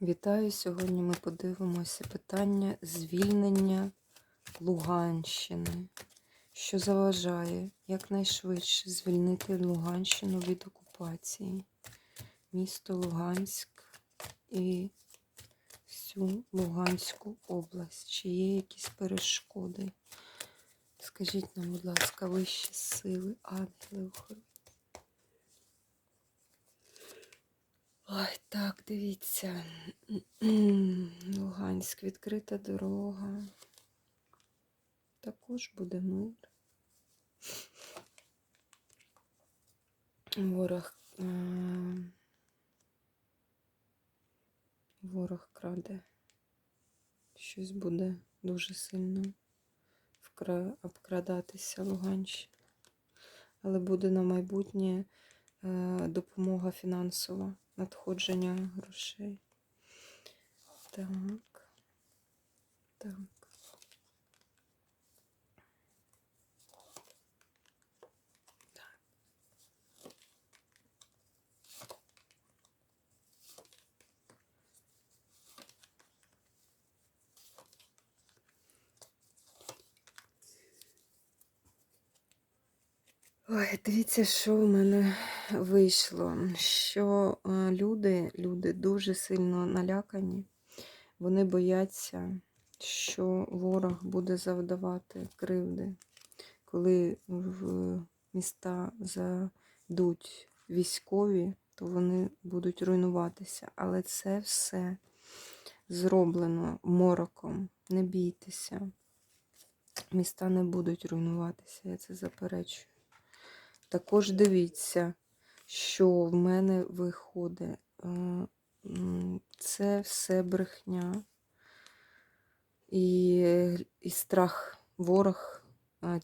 Вітаю! Сьогодні ми подивимося питання звільнення Луганщини, що заважає якнайшвидше звільнити Луганщину від окупації, місто Луганськ і всю Луганську область. Чи є якісь перешкоди? Скажіть нам, будь ласка, вищі сили, ангели охорони. Ой, так, дивіться. Луганськ, відкрита дорога. Також буде мир. Ворог. е, Ворог краде. Щось буде дуже сильно обкрадатися Луганщина. Але буде на майбутнє е, допомога фінансова, надходження грошей. Так. Так. Ой, дивіться, що в мене вийшло. Що е, люди, люди дуже сильно налякані. Вони бояться, що ворог буде завдавати кривди, коли в міста зайдуть військові, то вони будуть руйнуватися. Але це все зроблено мороком. Не бійтеся. Міста не будуть руйнуватися, я це заперечую. Також дивіться, що в мене виходить. Е, Це все брехня. І, і страх, ворог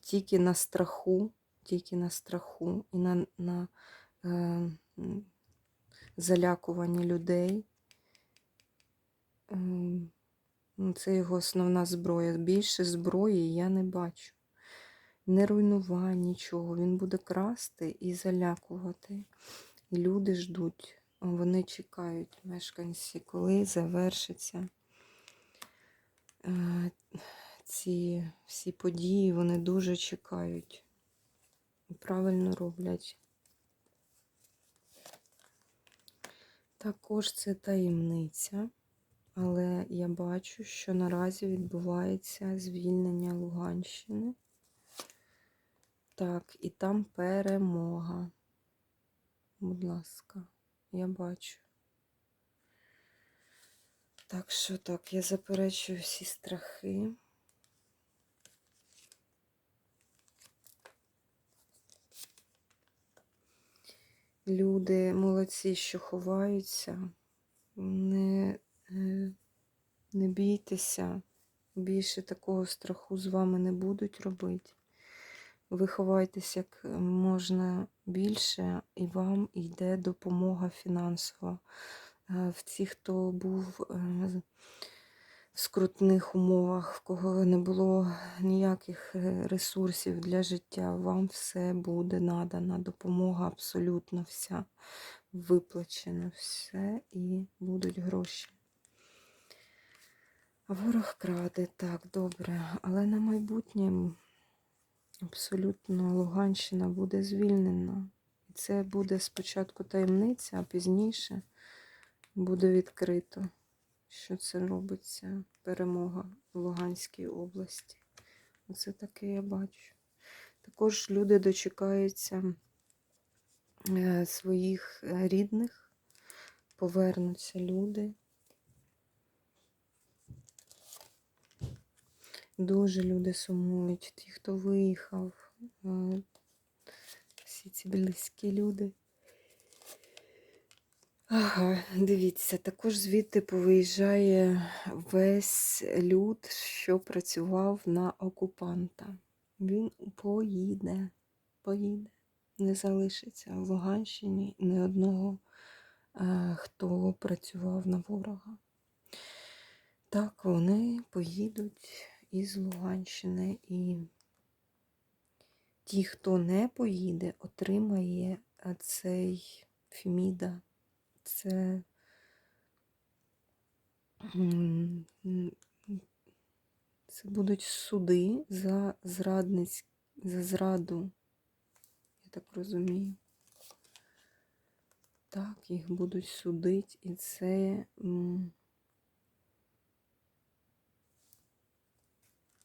тільки на страху, тільки на страху і на, на е, м, залякуванні людей. Ем, ну, Це його основна зброя. Більше зброї я не бачу. Не руйнувань, нічого. Він буде красти і залякувати. Люди ждуть, вони чекають, мешканці, коли завершиться е, ці всі події, вони дуже чекають. І правильно роблять. Також це таємниця, але я бачу, що наразі відбувається звільнення Луганщини. Так, і там перемога. Будь ласка, я бачу. Так що так, я заперечую всі страхи. Люди молодці, що ховаються, не, е, не бійтеся, більше такого страху з вами не будуть робити. Ви ховайтесь як можна більше, і вам йде допомога фінансова. Е, В ті, хто був е, в скрутних умовах, в кого не було ніяких е, ресурсів для життя, вам все буде надана. Допомога абсолютно вся виплачена, все і будуть гроші. Ворог краде, так, добре, але на майбутнє абсолютно Луганщина буде звільнена. І це буде спочатку таємниця, а пізніше буде відкрито, що це робиться перемога в Луганській області. Оце таке я бачу. Також люди дочекаються е, своїх е, рідних, повернуться люди. Дуже люди сумують, ті, хто виїхав, всі ці близькі люди. Ага, дивіться, також звідти повиїжджає весь люд, що працював на окупанта. Він поїде, поїде, не залишиться в Луганщині ні одного, хто працював на ворога. Так, вони поїдуть із Луганщини, і ті, хто не поїде, отримає е, цей Феміда. Це Це будуть суди за зрадниць, за зраду, я так розумію. Так, їх будуть судити, і це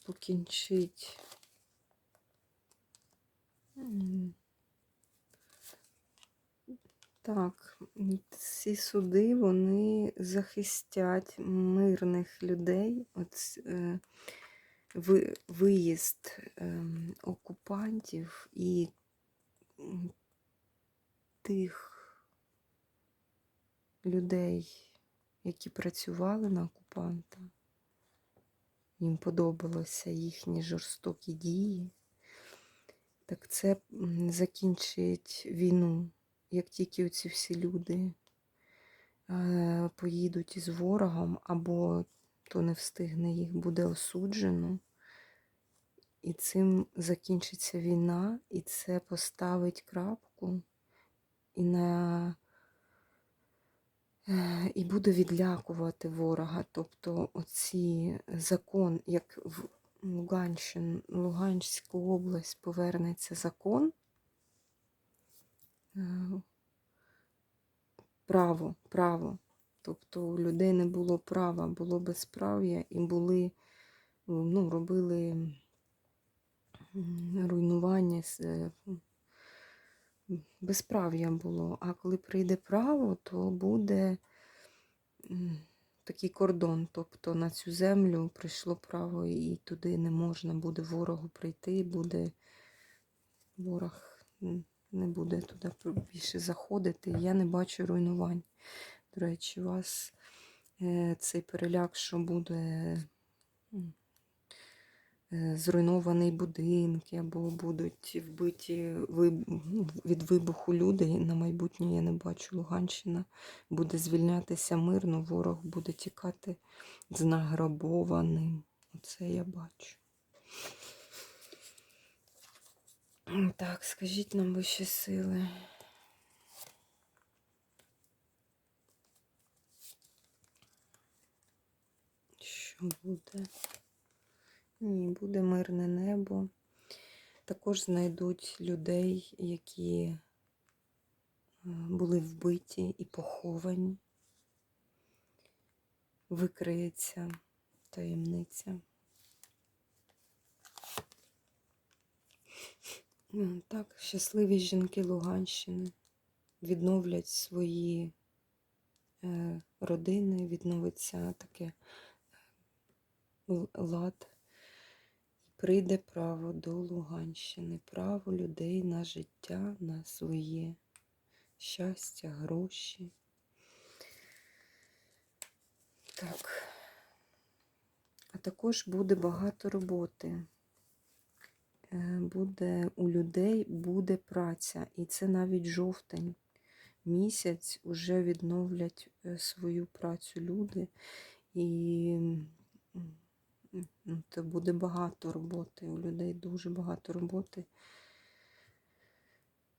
покінчить. Так, ці суди вони захистять мирних людей. От, е, виїзд ем, окупантів і тих людей, які працювали на окупанта. Їм подобалися їхні жорстокі дії. Так це закінчить війну, як тільки ці всі люди е, поїдуть із ворогом, або хто не встигне, їх буде осуджено. І цим закінчиться війна, і це поставить крапку і на і буде відлякувати ворога. Тобто оці закон, як в Луганщин, Луганську область повернеться закон, е, право, право. Тобто у людей не було права, було безправ'я і були, ну, робили руйнування, е, безправ'я було. А коли прийде право, то буде такий кордон. Тобто на цю землю прийшло право, і туди не можна буде ворогу прийти, буде ворог не буде туди більше заходити. Я не бачу руйнувань. До речі, у вас е, цей переляк, що буде е, зруйнований будинки, або будуть вбиті ну, від вибуху люди. На майбутнє я не бачу. Луганщина буде звільнятися мирно, ворог буде тікати з награбованим. Оце я бачу. Так, скажіть нам вищі сили. Що буде? Ні, буде мирне небо. Також знайдуть людей, які е, були вбиті і поховані. Викриється таємниця. Так, щасливі жінки Луганщини відновлять свої е, родини, відновиться таке л- лад. Прийде право до Луганщини, право людей на життя, на своє щастя, гроші. Так. А також буде багато роботи. Е, Буде у людей буде праця. І це навіть жовтень місяць уже відновлять е, свою працю люди. І це буде багато роботи. У людей дуже багато роботи.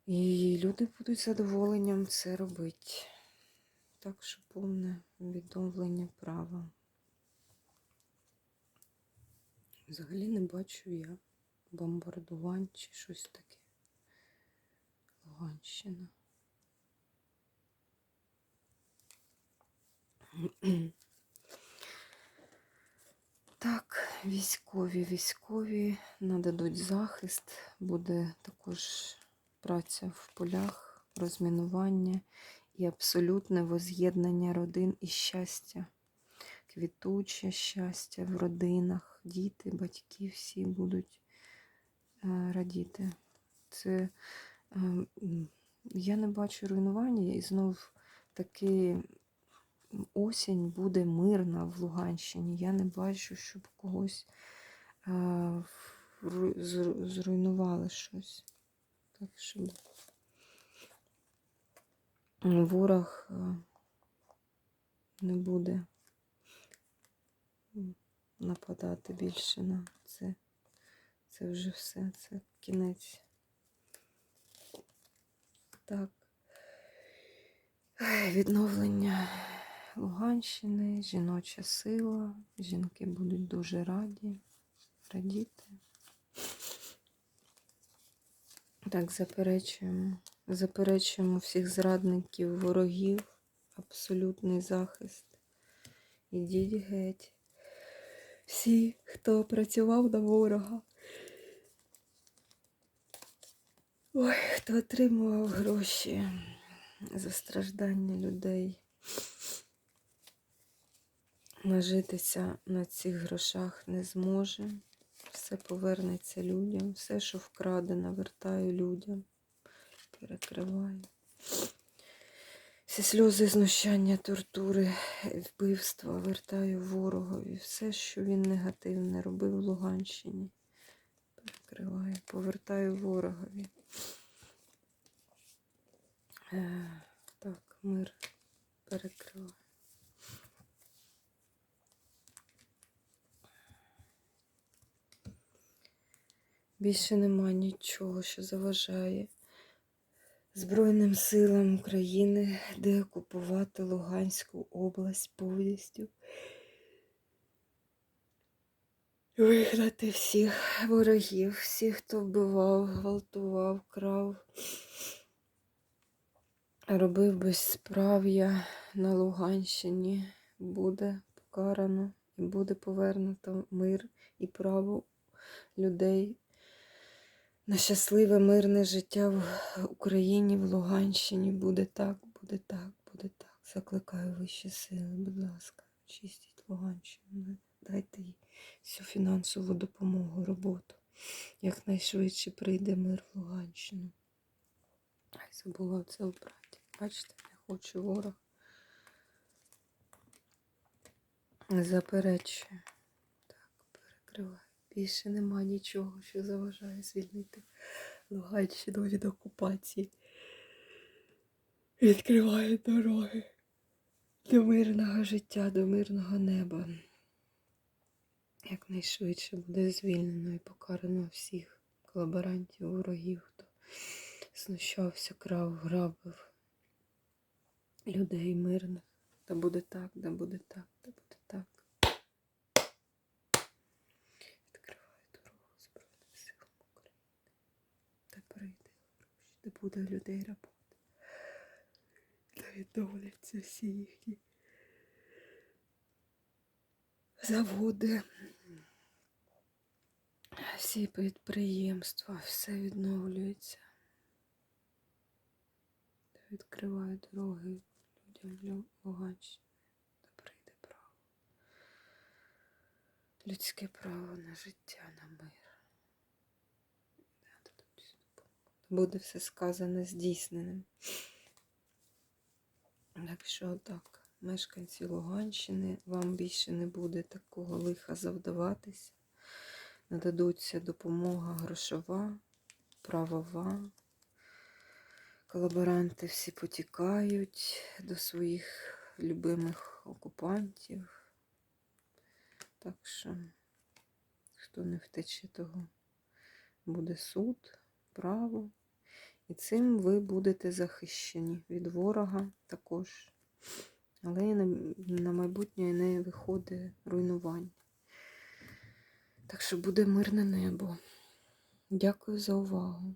І люди будуть задоволенням це робити. Так що повне відновлення права. Взагалі не бачу я бомбардувань чи щось таке. Луганщина. Так, військові, військові нададуть захист, буде також праця в полях, розмінування і абсолютне воз'єднання родин і щастя, квітуче щастя в родинах, діти, батьки всі будуть е, радіти. Це е, я не бачу руйнування і знов таки осінь буде мирна в Луганщині. Я не бачу, щоб когось е, зруйнували щось. Так, щоб ворог е, не буде нападати більше на це. Це вже все, це кінець. Так. Відновлення Луганщини, жіноча сила. Жінки будуть дуже раді, радіти. Так, заперечуємо. Заперечуємо всіх зрадників, ворогів, абсолютний захист. Ідіть геть. Всі, хто працював на ворога. Ой, хто отримував гроші за страждання людей. Нажитися на цих грошах не зможе. Все повернеться людям. Все, що вкрадено, вертаю людям. Перекриваю. Всі сльози, знущання, тортури, вбивства вертаю ворогові. Все, що він негативне робив в Луганщині. Перекриваю, повертаю ворогові. Е, Так, мир перекриваю. Більше нема нічого, що заважає Збройним силам України деокупувати Луганську область повністю. Вигнати всіх ворогів, всіх, хто вбивав, гвалтував, крав, робив безсправ'я на Луганщині, буде покарано і буде повернуто мир і право людей на щасливе мирне життя в Україні, в Луганщині. Буде так, буде так, буде так. Закликаю вищі сили, будь ласка, чистіть Луганщину. Дайте їй всю фінансову допомогу, роботу. Якнайшвидше прийде мир в Луганщину. Ай, забула це обрати. Бачите, не хочу ворог. Заперечую. Так, перекриваю. Більше нема нічого, що заважає звільнити Луганщину від окупації. Відкриваю дороги до мирного життя, до мирного неба. Якнайшвидше буде звільнено і покарано всіх колаборантів, ворогів, хто знущався, крав, грабив людей мирних. Та буде так, да буде так, да буде так. Відкриваю дорогу Збройним силам України. Та прийде гроші, де буде людей робота. Та відновляться всі їхні заводи, всі підприємства, все відновлюється. Та відкриваю дороги людям в Луганщині. Та прийде право. Людське право на життя, на мир. Да, дадуть допомогу. Буде все сказане здійсненим. Так що так, мешканці Луганщини, вам більше не буде такого лиха завдаватися. Нададуться допомога грошова, правова. Колаборанти всі потікають до своїх любимих окупантів. Так що, хто не втече, того буде суд, право. І цим ви будете захищені від ворога також. Але і на, на майбутнє не виходить руйнувань. Так що буде мирне небо. Дякую за увагу.